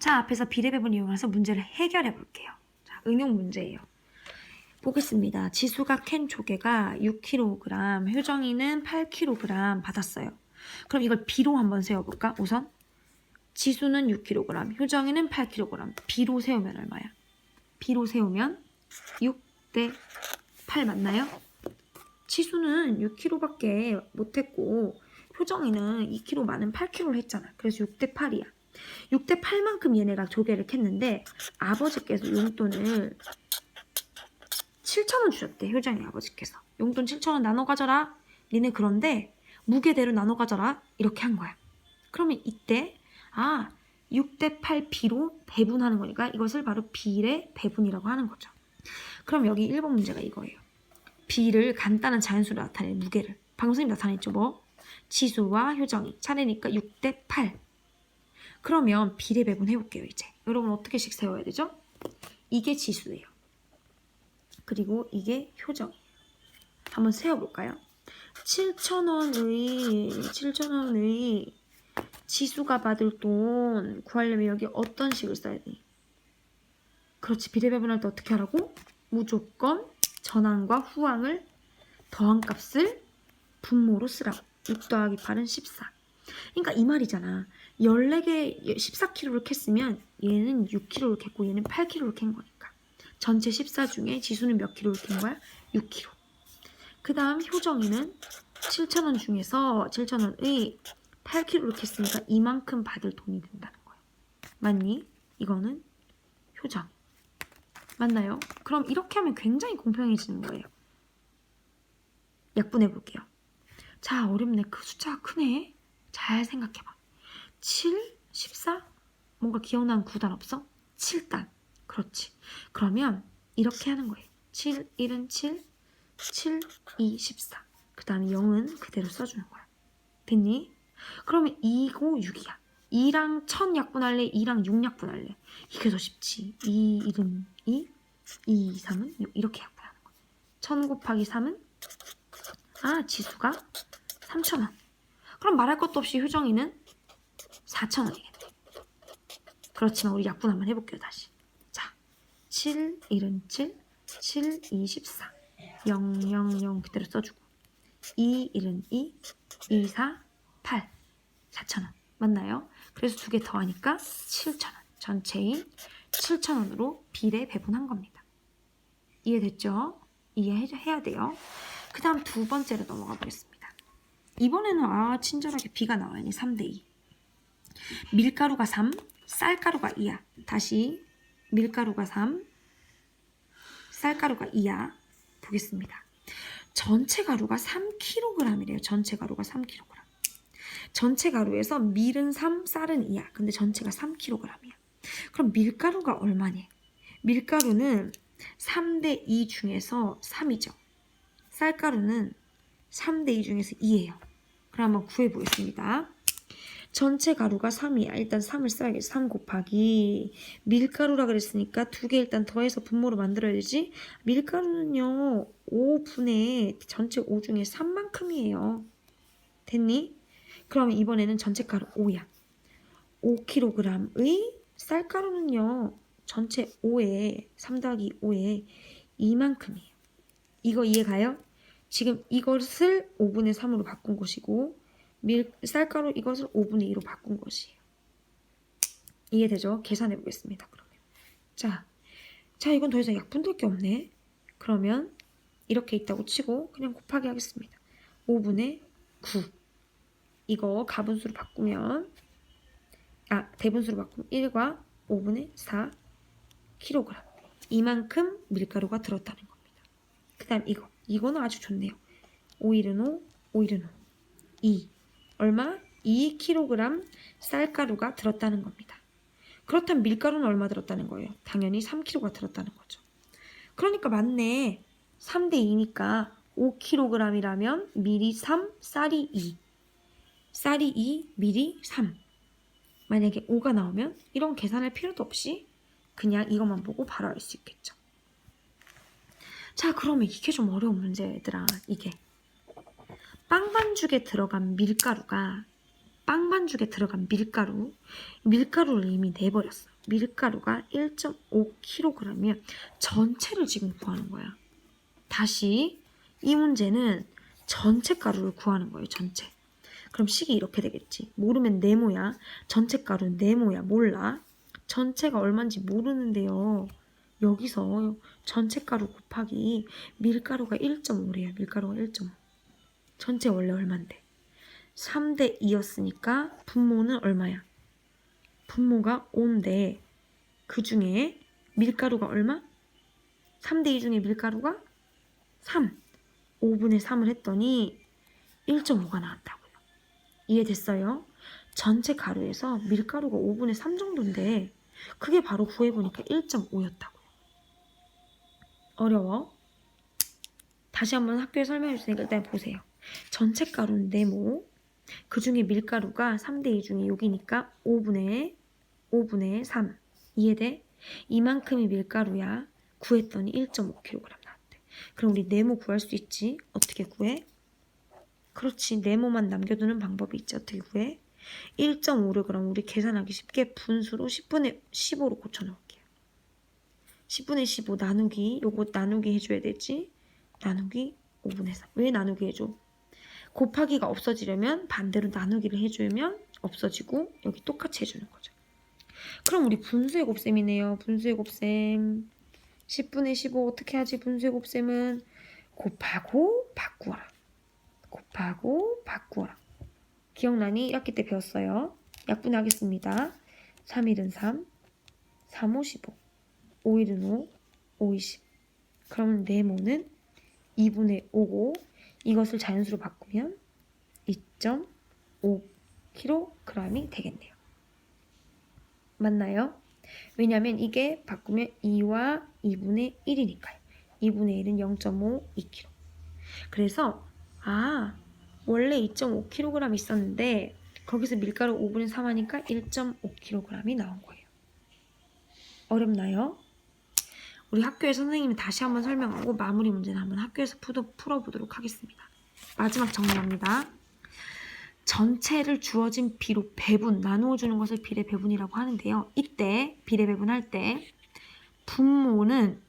자, 앞에서 비례배분 이용해서 문제를 해결해 볼게요. 자, 응용 문제예요. 보겠습니다. 지수가 캔 조개가 6kg, 효정이는 8kg 받았어요. 그럼 이걸 비로 한번 세워볼까? 우선 지수는 6kg, 효정이는 8kg. 비로 세우면 얼마야? 비로 세우면 6 대 8 맞나요? 지수는 6kg밖에 못했고 효정이는 2kg 많은 8kg를 했잖아. 그래서 6 대 8이야. 6대 8만큼 얘네가 조개를 캤는데 아버지께서 용돈을 7천원 주셨대. 효정이 아버지께서. 용돈 7천원 나눠 가져라. 니네 그런데 무게대로 나눠 가져라. 이렇게 한 거야. 그러면 이때 아 6대 8 비로 배분하는 거니까 이것을 바로 비례 배분이라고 하는 거죠. 그럼 여기 1번 문제가 이거예요. 비를 간단한 자연수로 나타낸 무게를 방송이 나타냈죠 뭐 지수와 효정이 차례니까 6대 8 그러면 비례 배분 해볼게요 이제 여러분 어떻게씩 세워야 되죠? 이게 지수예요 그리고 이게 효정이에요 한번 세워볼까요? 7,000원의 7,000원의 지수가 받을 돈 구하려면 여기 어떤 식을 써야 돼? 그렇지 비례 배분할 때 어떻게 하라고? 무조건 전항과 후항을 더한 값을 분모로 쓰라고. 6 더하기 8은 14. 그러니까 이 말이잖아. 14개 14kg를 캤으면 얘는 6kg를 캤고 얘는 8kg를 캔 거니까. 전체 14 중에 지수는 몇 킬로를 캔 거야? 6kg. 그 다음 효정이는 7,000원 중에서 7,000원의 8kg를 캤으니까 이만큼 받을 돈이 된다는 거야. 맞니? 이거는 효정. 맞나요? 그럼 이렇게 하면 굉장히 공평해지는 거예요. 약분해 볼게요. 자, 어렵네. 그 숫자가 크네. 잘 생각해봐. 7, 14? 뭔가 기억나는 구단 없어? 7단. 그렇지. 그러면 이렇게 하는 거예요. 7, 1은 7, 7, 2, 14. 그 다음에 0은 그대로 써주는 거야. 됐니? 그러면 2고 6이야. 2랑 1000 약분할래? 2랑 6 약분할래? 이게 더 쉽지. 2, 1은 2, 2, 3은 6 이렇게 약분하는 거야. 1000 곱하기 3은 아 지수가 3000원. 그럼 말할 것도 없이 효정이는 4000원이겠네. 그렇지만 우리 약분 한번 해볼게요 다시. 자, 7, 1은 7, 7, 2, 14. 0, 0, 0 그대로 써주고 2, 1은 2, 2, 4, 8. 4,000원. 맞나요? 그래서 두 개 더하니까 7,000원. 전체인 7,000원으로 비례 배분한 겁니다. 이해됐죠? 이해해야 돼요. 그 다음 두 번째로 넘어가 보겠습니다. 이번에는 아 친절하게 비가 나와야지 3대2. 밀가루가 3, 쌀가루가 2야. 다시 밀가루가 3, 쌀가루가 2야. 보겠습니다. 전체 가루가 3kg이래요. 전체 가루가 3kg. 전체 가루에서 밀은 3, 쌀은 2야. 근데 전체가 3kg이야. 그럼 밀가루가 얼마니? 밀가루는 3대 2 중에서 3이죠. 쌀가루는 3대 2 중에서 2예요. 그럼 한번 구해보겠습니다. 전체 가루가 3이야. 일단 3을 써야겠지. 3 곱하기 밀가루라 그랬으니까 두 개 일단 더해서 분모로 만들어야 되지. 밀가루는요. 5분의 전체 5 중에 3만큼이에요. 됐니? 그럼 이번에는 전체 가루 5야. 5kg의 쌀가루는요. 전체 5에 3 더하기 5에 이만큼이에요. 이거 이해가요? 지금 이것을 5분의 3으로 바꾼 것이고 밀 쌀가루 이것을 5분의 2로 바꾼 것이에요. 이해되죠? 계산해 보겠습니다. 그러면 자, 자 이건 더 이상 약분될 게 없네. 그러면 이렇게 있다고 치고 그냥 곱하기 하겠습니다. 5분의 9 이거 가분수로 바꾸면 아 대분수로 바꾸면 1과 5분의 4 kg 이만큼 밀가루가 들었다는 겁니다. 그 다음 이거 이거는 아주 좋네요. 5일은 5, 5일은 5 2 얼마? 2kg 쌀가루가 들었다는 겁니다. 그렇다면 밀가루는 얼마 들었다는 거예요? 당연히 3kg가 들었다는 거죠. 그러니까 맞네. 3대 2니까 5kg이라면 밀이 3, 쌀이 2. 쌀이 2, 밀이 3. 만약에 5가 나오면 이런 계산할 필요도 없이 그냥 이것만 보고 바로 알 수 있겠죠. 자, 그러면 이게 좀 어려운 문제 얘들아. 이게 빵 반죽에 들어간 밀가루가 빵 반죽에 들어간 밀가루, 밀가루를 이미 내버렸어. 밀가루가 1.5kg이면 전체를 지금 구하는 거야. 다시 이 문제는 전체 가루를 구하는 거예요. 전체. 그럼 식이 이렇게 되겠지. 모르면 네모야. 전체 가루 네모야. 몰라. 전체가 얼마인지 모르는데요. 여기서 전체 가루 곱하기 밀가루가 1.5래요. 밀가루가 1.5. 전체 원래 얼만데? 3대 2였으니까 분모는 얼마야? 분모가 5인데 그 중에 밀가루가 얼마? 3대 2 중에 밀가루가 3. 5분의 3을 했더니 1.5가 나왔다고요. 이해됐어요? 전체 가루에서 밀가루가 5분의 3 정도인데 그게 바로 구해보니까 1.5였다고요. 어려워? 다시 한번 학교에 설명해 주시니까 일단 보세요. 전체 가루는 네모, 그 중에 밀가루가 3대 2 중에 여기니까 5분의 5분의 3. 이해돼? 이만큼이 밀가루야. 구했더니 1.5kg 나왔대. 그럼 우리 네모 구할 수 있지? 어떻게 구해? 그렇지. 네모만 남겨두는 방법이 있지. 어떻게 구해? 1.5를 그럼 우리 계산하기 쉽게 분수로 10분의 15로 고쳐놓을게요. 10분의 15 나누기 요거 나누기 해줘야 되지? 나누기 5분의 3. 왜 나누기 해줘? 곱하기가 없어지려면 반대로 나누기를 해주면 없어지고 여기 똑같이 해주는 거죠. 그럼 우리 분수의 곱셈이네요. 분수의 곱셈. 10분의 15 어떻게 하지? 분수의 곱셈은 곱하고 바꾸어라. 곱하고 바꾸어라. 기억나니? 1학기 때 배웠어요. 약분하겠습니다. 3일은 3, 3, 5, 15. 5일은 5, 5, 20. 그러면 네모는 2분의 5고 이것을 자연수로 바꾸면 2.5kg이 되겠네요. 맞나요? 왜냐하면 이게 바꾸면 2와 2분의 1이니까요. 2분의 1은 0.5, 2kg. 그래서 아 원래 2.5kg 있었는데 거기서 밀가루 5분의 3 하니까 1.5kg이 나온 거예요. 어렵나요? 우리 학교에 선생님이 다시 한번 설명하고 마무리 문제는 한번 학교에서 풀어, 풀어보도록 하겠습니다. 마지막 정리합니다. 전체를 주어진 비로 배분, 나누어 주는 것을 비례 배분이라고 하는데요. 이때 비례 배분할 때 분모는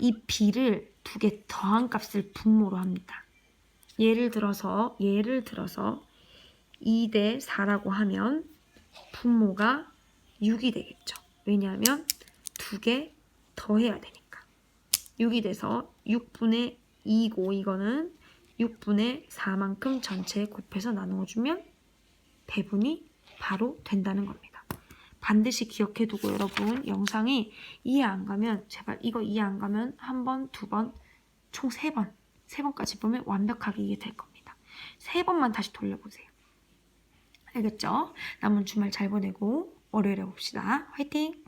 이 비를 두 개 더한 값을 분모로 합니다. 예를 들어서 예를 들어서 2 대 4라고 하면 분모가 6이 되겠죠. 왜냐하면 두 개 더해야 되니까. 6이 돼서 6분의 2고 이거는 6분의 4만큼 전체에 곱해서 나누어주면 배분이 바로 된다는 겁니다. 반드시 기억해 두고 여러분 영상이 이해 안 가면 제발 이거 이해 안 가면 한 번, 두 번, 총 세 번, 세 번까지 보면 완벽하게 이해될 겁니다. 세 번만 다시 돌려보세요. 알겠죠? 남은 주말 잘 보내고 월요일에 봅시다. 화이팅!